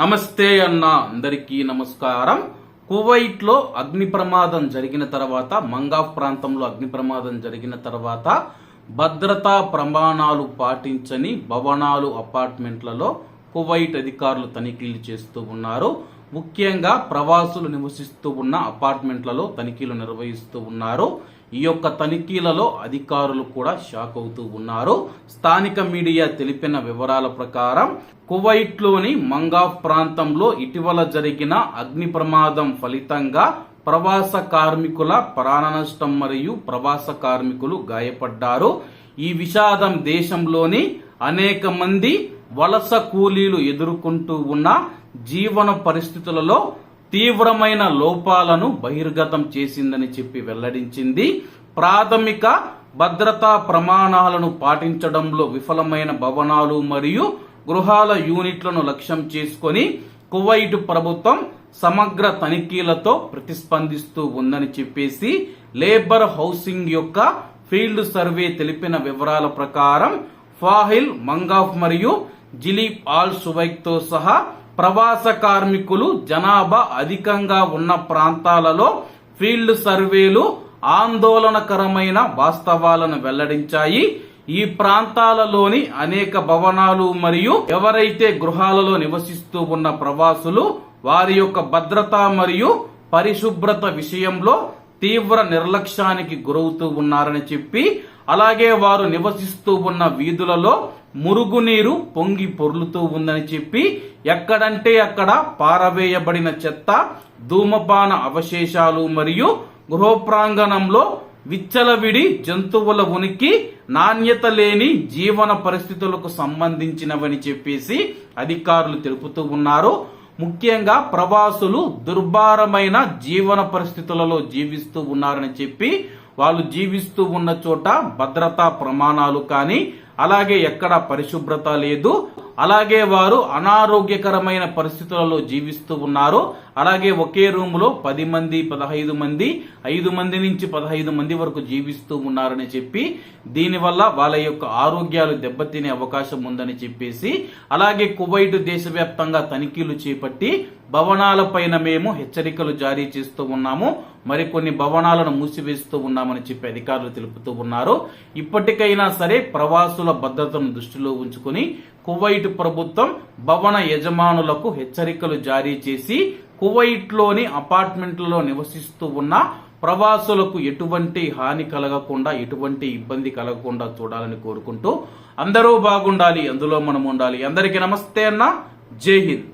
నమస్తే అన్న అందరికీ నమస్కారం. కువైట్లో అగ్ని ప్రమాదం జరిగిన తర్వాత మంగాఫ్ ప్రాంతంలో అగ్ని ప్రమాదం జరిగిన తర్వాత భద్రతా ప్రమాణాలు పాటించని భవనాలు అపార్ట్మెంట్లలో కువైట్ అధికారులు తనిఖీలు చేస్తూ ఉన్నారు. ముఖ్యంగా ప్రవాసులు నివసిస్తూ ఉన్న అపార్ట్మెంట్లలో తనిఖీలు నిర్వహిస్తూ ఉన్నారు. ఈ యొక్క తనిఖీలలో అధికారులు కూడా షాక్ అవుతూ ఉన్నారు. స్థానిక మీడియా తెలిపిన వివరాల ప్రకారం కువైట్లోని మంగాఫ్ ప్రాంతంలో ఇటీవల జరిగిన అగ్ని ప్రమాదం ఫలితంగా ప్రవాస కార్మికుల ప్రాణ నష్టం మరియు ప్రవాస కార్మికులు గాయపడ్డారు. ఈ విషాదం దేశంలోని అనేక మంది వలస కూలీలు ఎదుర్కొంటూ ఉన్న జీవన పరిస్థితులలో తీవ్రమైన లోపాలను బహిర్గతం చేసిందని చెప్పి వెల్లడించింది. ప్రాథమిక భద్రతా ప్రమాణాలను పాటించడంలో విఫలమైన భవనాలు మరియు గృహాల యూనిట్లను లక్ష్యం చేసుకొని కువైట్ ప్రభుత్వం సమగ్ర తనిఖీలతో ప్రతిస్పందిస్తూ ఉందని చెప్పేసి లేబర్ హౌసింగ్ యొక్క ఫీల్డ్ సర్వే తెలిపిన వివరాల ప్రకారం ఫాహిల్ మంగాఫ్ మరియు జిలీప్ ఆల్ సువైక్తో సహా ప్రవాస కార్మికులు జనాభా అధికంగా ఉన్న ప్రాంతాలలో ఫీల్డ్ సర్వేలు ఆందోళనకరమైన వాస్తవాలను వెల్లడించాయి. ఈ ప్రాంతాలలోని అనేక భవనాలు మరియు ఎవరైతే గృహాలలో నివసిస్తూ ఉన్న ప్రవాసులు వారి యొక్క భద్రత మరియు పరిశుభ్రత విషయంలో తీవ్ర నిర్లక్ష్యానికి గురవుతూ ఉన్నారని చెప్పి అలాగే వారు నివసిస్తూ ఉన్న వీధులలో మురుగునీరు పొంగి పొర్లుతూ ఉందని చెప్పి ఎక్కడంటే అక్కడ పారవేయబడిన చెత్త ధూమపాన అవశేషాలు మరియు గృహ ప్రాంగణంలో విచ్చలవిడి జంతువుల ఉనికి నాణ్యత లేని జీవన పరిస్థితులకు సంబంధించినవని చెప్పేసి అధికారులు తెలుపుతూ ఉన్నారు. ముఖ్యంగా ప్రవాసులు దుర్భారమైన జీవన పరిస్థితులలో జీవిస్తూ ఉన్నారని చెప్పి వాళ్ళు జీవిస్తూ ఉన్న చోట భద్రతా ప్రమాణాలు కానీ అలాగే ఎక్కడ పరిశుభ్రత లేదు. అలాగే వారు అనారోగ్యకరమైన పరిస్థితులలో జీవిస్తూ ఉన్నారు. అలాగే ఒకే రూములో పది మంది పదహైదు మంది ఐదు మంది నుంచి పదహైదు మంది వరకు జీవిస్తూ ఉన్నారని చెప్పి దీనివల్ల వాళ్ళ యొక్క ఆరోగ్యాలు దెబ్బతినే అవకాశం ఉందని చెప్పేసి అలాగే కువైట్ దేశవ్యాప్తంగా తనిఖీలు చేపట్టి భవనాలపైన మేము హెచ్చరికలు జారీ చేస్తూ ఉన్నాము. మరికొన్ని భవనాలను మూసివేస్తూ ఉన్నామని చెప్పి అధికారులు తెలుపుతూ ఉన్నారు. ఇప్పటికైనా సరే ప్రవాసుల భద్రతను దృష్టిలో ఉంచుకుని కువైట్ ప్రభుత్వం భవన యజమానులకు హెచ్చరికలు జారీ చేసి కువైట్లోని అపార్ట్మెంట్లలో నివసిస్తూ ఉన్న ప్రవాసులకు ఎటువంటి హాని కలగకుండా ఎటువంటి ఇబ్బంది కలగకుండా చూడాలని కోరుకుంటూ అందరూ బాగుండాలి అందులో మనం ఉండాలి. అందరికీ నమస్తే అన్న. జై హింద్.